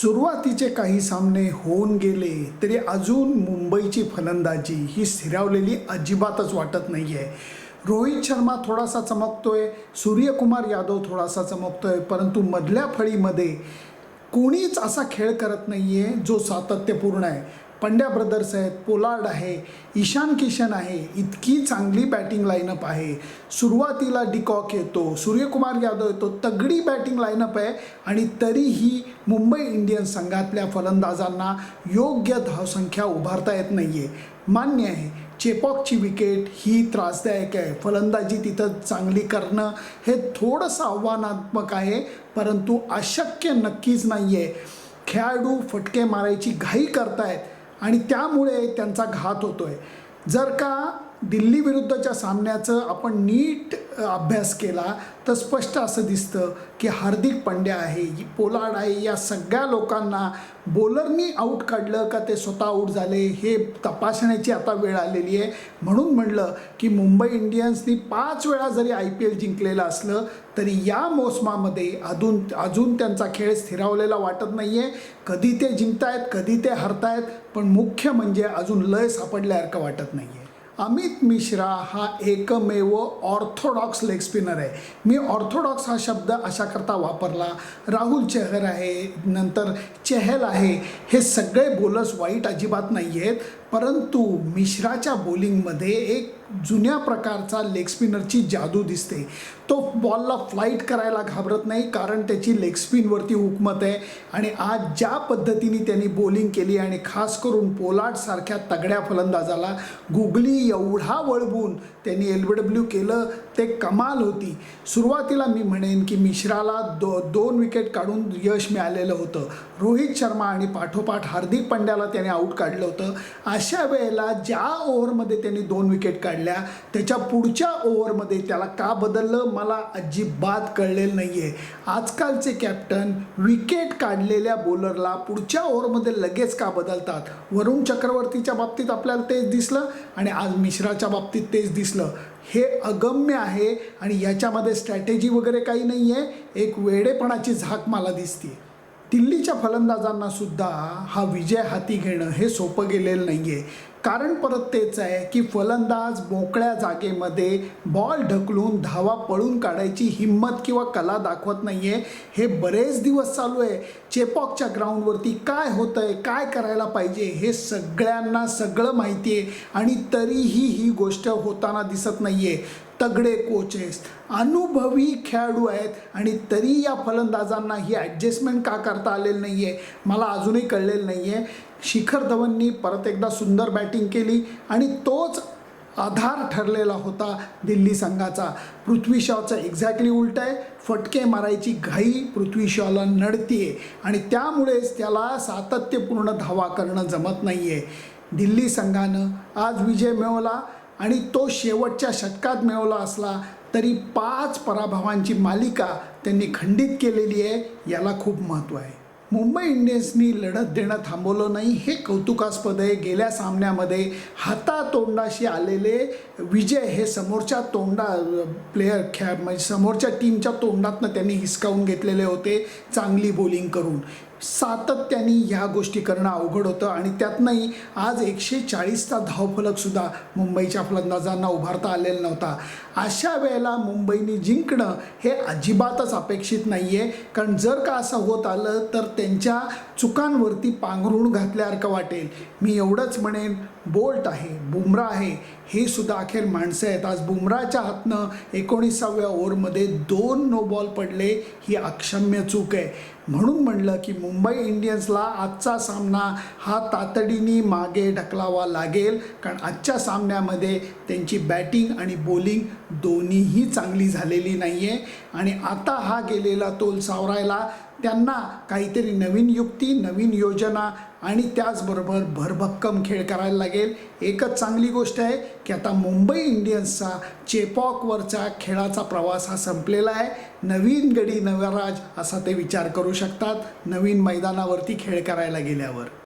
सुरुवातीचे काही सामने होऊन गेले तरी अजून मुंबईची फलंदाजी ही स्थिरावलेली अजिबातच वाटत नाही आहे रोहित शर्मा थोडासा चमकतोय सूर्यकुमार यादव थोडासा चमकतोय परंतु मधल्या फळीमध्ये कोणीच असा खेळ करत नाही आहे जो सातत्यपूर्ण आहे. पंड्या ब्रदर्स आहेत पोलार्ड आहे ईशान किशन आहे इतकी चांगली बॅटिंग लाईनअप आहे. सुरुवातीला डिकॉक येतो सूर्यकुमार यादव येतो तगडी बॅटिंग लाईनअप आहे आणि तरीही मुंबई इंडियन्स संघातल्या फलंदाजांना योग्य धावसंख्या उभारता येत नाही आहे मान्य आहे चेपॉकची विकेट ही त्रासदायक आहे. फलंदाजी तिथं चांगली करणं हे थोडंसं आव्हानात्मक आहे परंतु अशक्य नक्कीच नाही आहे खेळाडू फटके मारायची घाई करतायत. आणि त्यामुळे त्यांचा घात होतो आहे जर का दिल्ली विरुद्धच्या सामन्याचं आपण नीट अभ्यास केला तर स्पष्ट असं दिसतं की हार्दिक पंड्या आहे पोलार्ड आहे या सगळ्या लोकांना बॉलरनी आऊट काढलं का ते स्वतः आऊट झाले हे तपासण्याची आता वेळ आलेली आहे. म्हणून म्हणलं की मुंबई इंडियन्सनी पाच वेळा जरी आय पी एल जिंकलेलं असलं तरी या मोसमामध्ये अजून अजून त्यांचा खेळ स्थिरावलेला वाटत नाही आहे कधी ते जिंकतायत कधी ते हरतायत पण मुख्य म्हणजे अजून लय सापडल्यासारखं वाटत नाही आहे अमित मिश्रा हा एकमेव ऑर्थोडॉक्स लेग स्पिनर आहे. मी ऑर्थोडॉक्स हा शब्द अशाकरता वापरला. राहुल चेहर आहे नंतर चेहल आहे. हे सगळे बोलर्स वाईट अजिबात नाही आहेत परंतु मिश्राच्या बॉलिंगमध्ये एक जुन्या प्रकारचा लेग स्पिनरची जादू दिसते. तो बॉलला फ्लाईट करायला घाबरत नाही कारण त्याची लेग स्पिनवरती हुकमत आहे आणि आज ज्या पद्धतीने त्यांनी बॉलिंग केली आणि खास करून पोलार्डसारख्या तगड्या फलंदाजाला गुगली एवढा वळवून त्यांनी एल बी डब्ल्यू केलं ते कमाल होती. सुरुवातीला मी म्हणेन की मिश्राला दो दोन विकेट काढून यश मिळालेलं होतं. रोहित शर्मा आणि पाठोपाठ हार्दिक पंड्याला त्याने आऊट काढलं होतं. अशा वेळेला ज्या ओव्हरमध्ये त्यांनी दोन विकेट काढल्या त्याच्या पुढच्या ओव्हरमध्ये त्याला का बदललं मला अजिबात कळलेलं नाही आहे आजकालचे कॅप्टन विकेट काढलेल्या बॉलरला पुढच्या ओव्हरमध्ये लगेच का बदलतात? वरुण चक्रवर्तीच्या बाबतीत आपल्याला तेच दिसलं आणि आज मिश्राच्या बाबतीत तेच दिसलं. हे अगम्य आहे आणि याच्यामध्ये स्ट्रॅटेजी वगैरे काही नाही आहे एक वेडेपणाची झाक मला दिसते दिल्लीच्या फलंदाजांना सुद्धा हा विजय हाती घेणं हे सोपं गेलेलं नाही आहे कारण परत तेच आहे की फलंदाज मोकळ्या जागेमध्ये बॉल ढकलून धावा पळून काढायची हिंमत किंवा कला दाखवत नाही आहे हे बरेच दिवस चालू आहे. चेपॉकच्या ग्राउंडवरती काय होतं आहे काय करायला पाहिजे हे सगळ्यांना सगळं माहिती आहे आणि तरीही ही गोष्ट होताना दिसत नाही आहे तगडे कोचेस अनुभवी खेळाडू आहेत आणि तरी या फलंदाजांना ही ॲडजस्टमेंट का करता आलेलं नाही आहे मला अजूनही कळलेलं नाही आहे शिखर धवननी परत एकदा सुंदर बॅटिंग केली आणि तोच आधार ठरलेला होता दिल्ली संघाचा. पृथ्वी शॉचं एक्झॅक्टली उलट आहे. फटके मारायची घाई पृथ्वी शॉला नडतीये आणि त्यामुळेच त्याला सातत्यपूर्ण धावा करणं जमत नाही आहे दिल्ली संघानं आज विजय मिळवला. आणि तो शेवटच्या षटकात मिळवला असला तरी पाच पराभवांची मालिका त्यांनी खंडित केलेली आहे याला खूप महत्त्व आहे. मुंबई इंडियन्सनी लढत देणं थांबवलं नाही हे कौतुकास्पद आहे. गेल्या सामन्यामध्ये हातातोंडाशी आलेले विजय हे समोरच्या तोंडा प्लेयर खेळ म्हणजे समोरच्या टीमच्या तोंडातनं त्यांनी हिसकावून घेतलेले होते चांगली बॉलिंग करून. सातत्याने ह्या गोष्टी करणं अवघड होतं आणि त्यातनंही आज एकशे चाळीसचा धावफलकसुद्धा मुंबईच्या फलंदाजांना उभारता आलेला नव्हता. अशा वेळेला मुंबईने जिंकणं हे अजिबातच अपेक्षित नाही आहे कारण जर का असं होत आलं तर त्यांच्या चुकांवरती पांघरूण घातल्यासारखं वाटेल. मी एवढंच म्हणेन बोल्ट आहे बुमरा आहे हे सुद्धा अखेर माणसं आहेत. आज बुमराच्या हातनं एकोणीसाव्या ओव्हरमध्ये दोन नो बॉल पडले ही अक्षम्य चूक आहे. म्हणून म्हणलं की मुंबई इंडियन्सला आजचा सामना हा तातडीने मागे ढकलावा लागेल कारण आजच्या सामन्यामध्ये त्यांची बॅटिंग आणि बॉलिंग दोन्हीही चांगली झालेली नाही आहे आणि आता हा गेलेला तोल सावरायला त्यांना काहीतरी नवीन युक्ती नवीन योजना आणि त्याचबरोबर भरभक्कम खेळ करायला लागेल. एकच चांगली गोष्ट आहे की आता मुंबई इंडियन्सचा चेपॉकवरचा खेळाचा प्रवास हा संपलेला आहे. नवीन गडी नवराज असा ते विचार करू शकतात नवीन मैदानावरती खेळ करायला गेल्यावर.